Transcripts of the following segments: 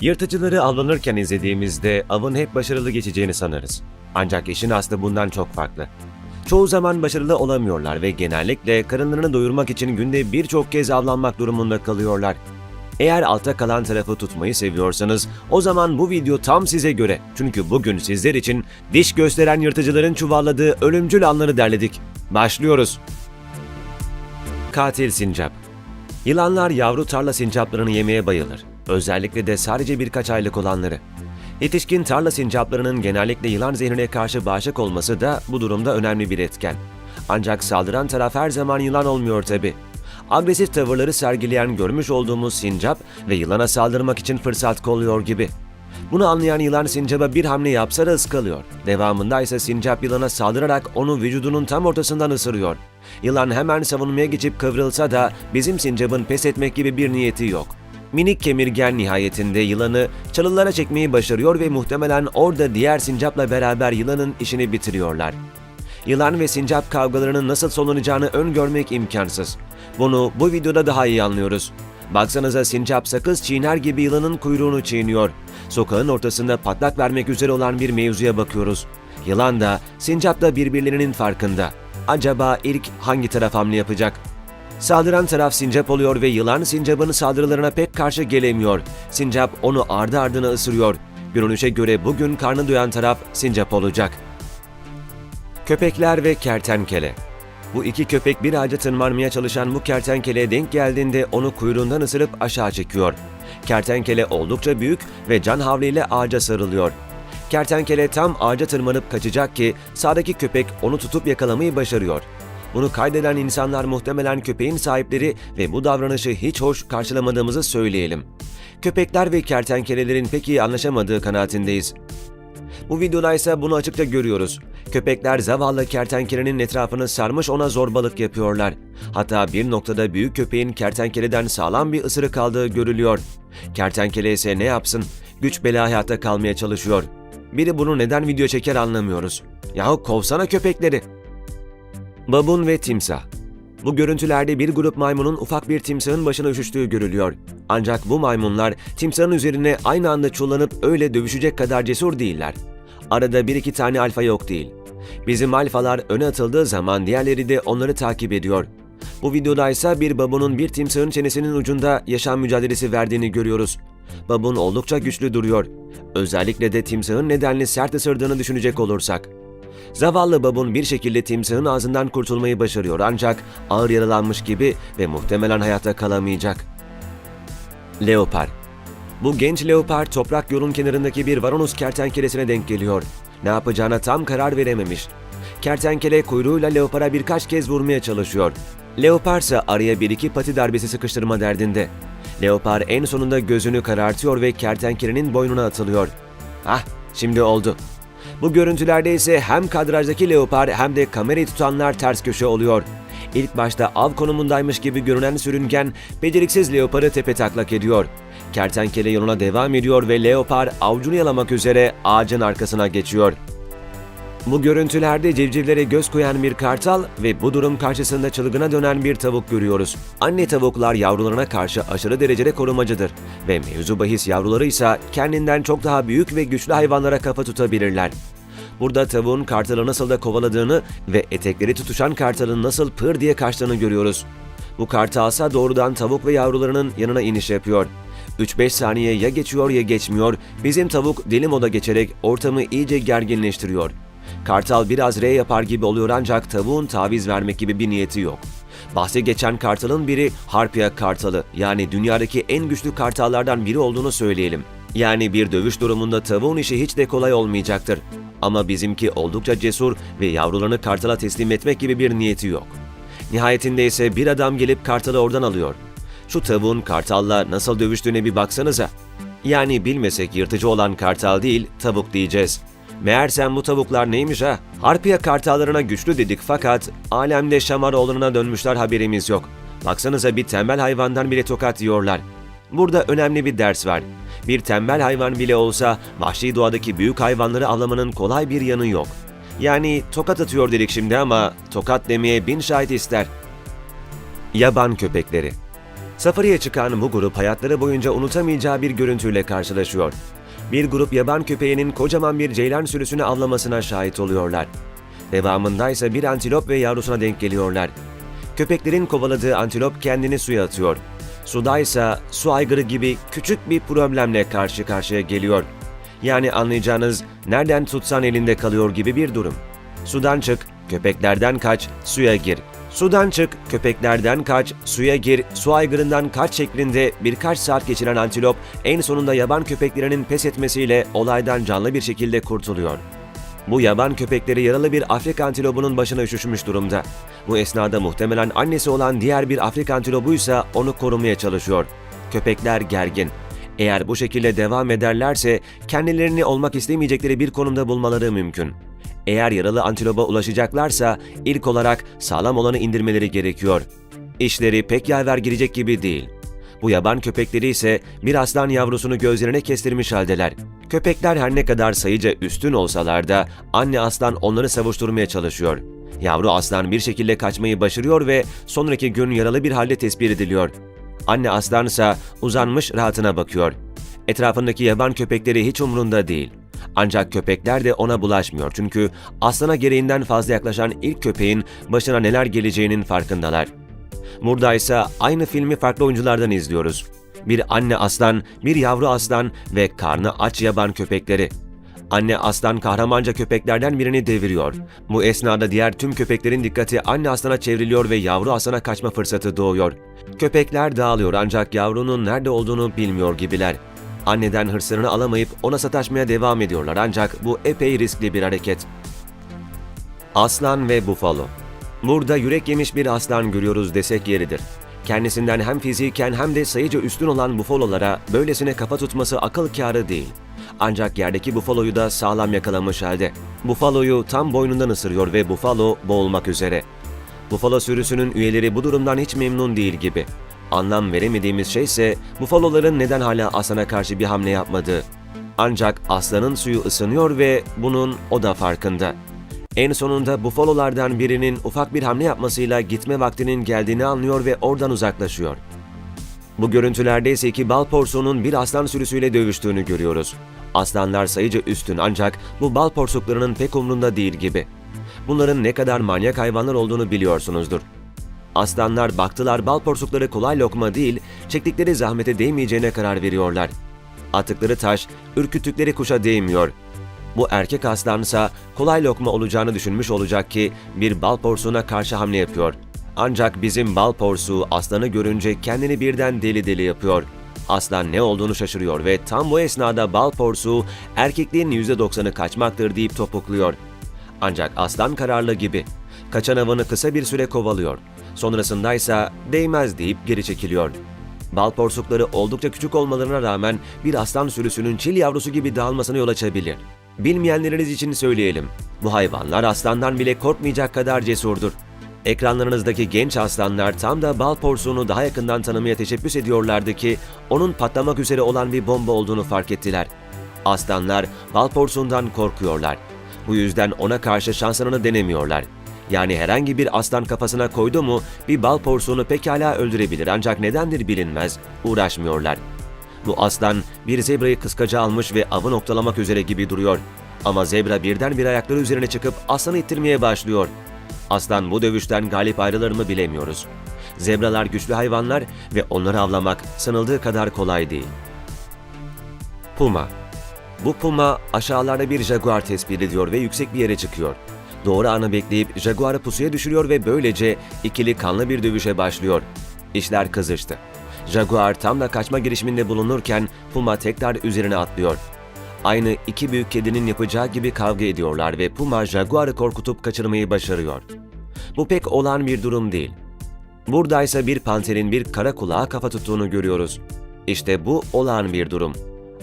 Yırtıcıları avlanırken izlediğimizde avın hep başarılı geçeceğini sanırız. Ancak işin aslı bundan çok farklı. Çoğu zaman başarılı olamıyorlar ve genellikle karınlarını doyurmak için günde birçok kez avlanmak durumunda kalıyorlar. Eğer altta kalan tarafı tutmayı seviyorsanız o zaman bu video tam size göre. Çünkü bugün sizler için diş gösteren yırtıcıların çuvalladığı ölümcül anları derledik. Başlıyoruz. Katil sincap Yılanlar yavru tarla sincaplarını yemeye bayılır. Özellikle de sadece birkaç aylık olanları. Yetişkin tarla sincaplarının genellikle yılan zehrine karşı bağışık olması da bu durumda önemli bir etken. Ancak saldıran taraf her zaman yılan olmuyor tabi. Agresif tavırları sergileyen görmüş olduğumuz sincap ve yılana saldırmak için fırsat kolluyor gibi. Bunu anlayan yılan sincaba bir hamle yapsa da ıskalıyor. Devamında ise sincap yılana saldırarak onu vücudunun tam ortasından ısırıyor. Yılan hemen savunmaya geçip kıvrılsa da bizim sincapın pes etmek gibi bir niyeti yok. Minik kemirgen nihayetinde yılanı çalılara çekmeyi başarıyor ve muhtemelen orada diğer sincapla beraber yılanın işini bitiriyorlar. Yılan ve sincap kavgalarının nasıl sonlanacağını öngörmek imkansız. Bunu bu videoda daha iyi anlıyoruz. Baksanıza sincap sakız çiğner gibi yılanın kuyruğunu çiğniyor. Sokağın ortasında patlak vermek üzere olan bir mevzuya bakıyoruz. Yılan da, sincap da birbirlerinin farkında. Acaba ilk hangi taraf hamle yapacak? Saldıran taraf sincap oluyor ve yılan sincapın saldırılarına pek karşı gelemiyor. Sincap onu ardı ardına ısırıyor. Görünüşe göre bugün karnı doyan taraf sincap olacak. Köpekler ve kertenkele bu iki köpek bir ağaca tırmanmaya çalışan bu kertenkeleye denk geldiğinde onu kuyruğundan ısırıp aşağı çekiyor. Kertenkele oldukça büyük ve can havliyle ağaca sarılıyor. Kertenkele tam ağaca tırmanıp kaçacak ki sağdaki köpek onu tutup yakalamayı başarıyor. Bunu kaydeden insanlar muhtemelen köpeğin sahipleri ve bu davranışı hiç hoş karşılamadığımızı söyleyelim. Köpekler ve kertenkelelerin pek iyi anlaşamadığı kanaatindeyiz. Bu videoda ise bunu açıkça görüyoruz. Köpekler zavallı kertenkelenin etrafını sarmış ona zorbalık yapıyorlar. Hatta bir noktada büyük köpeğin kertenkeleden sağlam bir ısırık aldığı görülüyor. Kertenkele ise ne yapsın? Güç bela hayatta kalmaya çalışıyor. Biri bunu neden video çeker anlamıyoruz. Yahu kovsana köpekleri. Babun ve timsah. Bu görüntülerde bir grup maymunun ufak bir timsahın başına üşüştüğü görülüyor. Ancak bu maymunlar timsahın üzerine aynı anda çullanıp öyle dövüşecek kadar cesur değiller. Arada bir iki tane alfa yok değil. Bizim alfalar öne atıldığı zaman diğerleri de onları takip ediyor. Bu videoda ise bir babunun bir timsahın çenesinin ucunda yaşam mücadelesi verdiğini görüyoruz. Babun oldukça güçlü duruyor. Özellikle de timsahın nedenli sert ısırdığını düşünecek olursak. Zavallı babun bir şekilde timsahın ağzından kurtulmayı başarıyor ancak ağır yaralanmış gibi ve muhtemelen hayatta kalamayacak. Leopar Bu genç leopar toprak yolun kenarındaki bir varonus kertenkelesine denk geliyor. Ne yapacağına tam karar verememiş. Kertenkele kuyruğuyla leopara birkaç kez vurmaya çalışıyor. Leopar ise araya bir iki pati darbesi sıkıştırma derdinde. Leopar en sonunda gözünü karartıyor ve kertenkelenin boynuna atılıyor. Ah, şimdi oldu. Bu görüntülerde ise hem kadrajdaki leopar hem de kamerayı tutanlar ters köşe oluyor. İlk başta av konumundaymış gibi görünen sürüngen, beceriksiz leoparı tepe taklak ediyor. Kertenkele yoluna devam ediyor ve leopar avcunu yalamak üzere ağacın arkasına geçiyor. Bu görüntülerde civcivlere göz koyan bir kartal ve bu durum karşısında çılgına dönen bir tavuk görüyoruz. Anne tavuklar yavrularına karşı aşırı derecede korumacıdır ve mevzu bahis yavruları ise kendinden çok daha büyük ve güçlü hayvanlara kafa tutabilirler. Burada tavuğun kartalı nasıl da kovaladığını ve etekleri tutuşan kartalın nasıl pır diye kaçtığını görüyoruz. Bu kartalsa doğrudan tavuk ve yavrularının yanına iniş yapıyor. 3-5 saniye ya geçiyor ya geçmiyor, bizim tavuk deli moda geçerek ortamı iyice gerginleştiriyor. Kartal biraz R yapar gibi oluyor ancak tavuğun taviz vermek gibi bir niyeti yok. Bahse geçen kartalın biri Harpia kartalı yani dünyadaki en güçlü kartallardan biri olduğunu söyleyelim. Yani bir dövüş durumunda tavuğun işi hiç de kolay olmayacaktır. Ama bizimki oldukça cesur ve yavrularını kartala teslim etmek gibi bir niyeti yok. Nihayetinde ise bir adam gelip kartalı oradan alıyor. Şu tavuğun kartalla nasıl dövüştüğüne bir baksanıza. Yani bilmesek yırtıcı olan kartal değil, tavuk diyeceğiz. Meğersem bu tavuklar neymiş ha? Harpiya kartallarına güçlü dedik fakat alemde Şamaroğlu'na dönmüşler haberimiz yok. Baksanıza bir tembel hayvandan bile tokat yiyorlar. Burada önemli bir ders var. Bir tembel hayvan bile olsa vahşi doğadaki büyük hayvanları avlamanın kolay bir yanı yok. Yani tokat atıyor dedik şimdi ama tokat demeye bin şahit ister. Yaban köpekleri Safari'ye çıkan bu grup hayatları boyunca unutamayacağı bir görüntüyle karşılaşıyor. Bir grup yaban köpeğinin kocaman bir ceylan sürüsünü avlamasına şahit oluyorlar. Devamında ise bir antilop ve yavrusuna denk geliyorlar. Köpeklerin kovaladığı antilop kendini suya atıyor. Suda ise su aygırı gibi küçük bir problemle karşı karşıya geliyor. Yani anlayacağınız nereden tutsan elinde kalıyor gibi bir durum. Sudan çık, köpeklerden kaç, suya gir. Sudan çık, köpeklerden kaç, suya gir, su aygırından kaç şeklinde birkaç saat geçiren antilop en sonunda yaban köpeklerinin pes etmesiyle olaydan canlı bir şekilde kurtuluyor. Bu yaban köpekleri yaralı bir Afrika antilobunun başına üşüşmüş durumda. Bu esnada muhtemelen annesi olan diğer bir Afrika antilobuysa onu korumaya çalışıyor. Köpekler gergin. Eğer bu şekilde devam ederlerse kendilerini olmak istemeyecekleri bir konumda bulmaları mümkün. Eğer yaralı antiloba ulaşacaklarsa ilk olarak sağlam olanı indirmeleri gerekiyor. İşleri pek yaver girecek gibi değil. Bu yaban köpekleri ise bir aslan yavrusunu gözlerine kestirmiş haldeler. Köpekler her ne kadar sayıca üstün olsalar da anne aslan onları savuşturmaya çalışıyor. Yavru aslan bir şekilde kaçmayı başarıyor ve sonraki gün yaralı bir halde tespit ediliyor. Anne aslan ise uzanmış rahatına bakıyor. Etrafındaki yaban köpekleri hiç umrunda değil. Ancak köpekler de ona bulaşmıyor çünkü aslana gereğinden fazla yaklaşan ilk köpeğin başına neler geleceğinin farkındalar. Burada ise aynı filmi farklı oyunculardan izliyoruz. Bir anne aslan, bir yavru aslan ve karnı aç yaban köpekleri. Anne aslan kahramanca köpeklerden birini deviriyor. Bu esnada diğer tüm köpeklerin dikkati anne aslana çevriliyor ve yavru aslana kaçma fırsatı doğuyor. Köpekler dağılıyor ancak yavrunun nerede olduğunu bilmiyor gibiler. Anneden hırslarını alamayıp ona sataşmaya devam ediyorlar ancak bu epey riskli bir hareket. Aslan ve Bufalo Burada yürek yemiş bir aslan görüyoruz desek yeridir. Kendisinden hem fiziken hem de sayıca üstün olan bufalolara böylesine kafa tutması akıl kârı değil. Ancak yerdeki bufaloyu da sağlam yakalamış halde. Bufaloyu tam boynundan ısırıyor ve bufalo boğulmak üzere. Bufalo sürüsünün üyeleri bu durumdan hiç memnun değil gibi. Anlam veremediğimiz şey ise bufaloların neden hala aslana karşı bir hamle yapmadığı. Ancak aslanın suyu ısınıyor ve bunun o da farkında. En sonunda bufalolardan birinin ufak bir hamle yapmasıyla gitme vaktinin geldiğini anlıyor ve oradan uzaklaşıyor. Bu görüntülerde ise iki bal porsuğunun bir aslan sürüsüyle dövüştüğünü görüyoruz. Aslanlar sayıca üstün ancak bu bal porsuklarının pek umrunda değil gibi. Bunların ne kadar manyak hayvanlar olduğunu biliyorsunuzdur. Aslanlar baktılar bal porsukları kolay lokma değil, çektikleri zahmete değmeyeceğine karar veriyorlar. Attıkları taş, ürküttükleri kuşa değmiyor. Bu erkek aslansa kolay lokma olacağını düşünmüş olacak ki bir bal porsuğuna karşı hamle yapıyor. Ancak bizim bal porsuğu aslanı görünce kendini birden deli deli yapıyor. Aslan ne olduğunu şaşırıyor ve tam bu esnada bal porsuğu erkekliğin %90'ı kaçmaktır deyip topukluyor. Ancak aslan kararlı gibi. Kaçan avını kısa bir süre kovalıyor. Sonrasında ise değmez deyip geri çekiliyor. Bal porsukları oldukça küçük olmalarına rağmen bir aslan sürüsünün çil yavrusu gibi dağılmasına yol açabilir. Bilmeyenleriniz için söyleyelim. Bu hayvanlar aslandan bile korkmayacak kadar cesurdur. Ekranlarınızdaki genç aslanlar tam da bal porsuğunu daha yakından tanımaya teşebbüs ediyorlardı ki onun patlamak üzere olan bir bomba olduğunu fark ettiler. Aslanlar bal porsuğundan korkuyorlar. Bu yüzden ona karşı şanslarını denemiyorlar. Yani herhangi bir aslan kafasına koydu mu bir bal porsuğunu pekala öldürebilir ancak nedendir bilinmez, uğraşmıyorlar. Bu aslan bir zebrayı kıskaca almış ve avı noktalamak üzere gibi duruyor. Ama zebra birden bir ayakları üzerine çıkıp aslanı ittirmeye başlıyor. Aslan bu dövüşten galip ayrılır mı bilemiyoruz. Zebralar güçlü hayvanlar ve onları avlamak sanıldığı kadar kolay değil. Puma Bu puma aşağılarda bir jaguar tespit ediyor ve yüksek bir yere çıkıyor. Doğru anı bekleyip jaguarı pusuya düşürüyor ve böylece ikili kanlı bir dövüşe başlıyor. İşler kızıştı. Jaguar tam da kaçma girişiminde bulunurken Puma tekrar üzerine atlıyor. Aynı iki büyük kedinin yapacağı gibi kavga ediyorlar ve Puma Jaguar'ı korkutup kaçırmayı başarıyor. Bu pek olan bir durum değil. Buradaysa bir panterin bir kara kulağa kafa tuttuğunu görüyoruz. İşte bu olağan bir durum.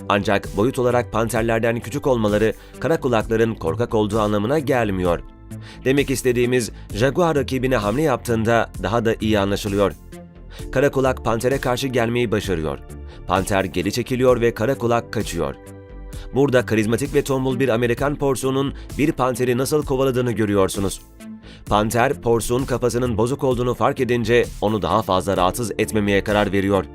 Ancak boyut olarak panterlerden küçük olmaları kara kulakların korkak olduğu anlamına gelmiyor. Demek istediğimiz Jaguar rakibine hamle yaptığında daha da iyi anlaşılıyor. Karakulak pantere karşı gelmeyi başarıyor. Panter geri çekiliyor ve karakulak kaçıyor. Burada karizmatik ve tombul bir Amerikan porsuğunun bir panteri nasıl kovaladığını görüyorsunuz. Panter, Porsu'nun kafasının bozuk olduğunu fark edince onu daha fazla rahatsız etmemeye karar veriyor.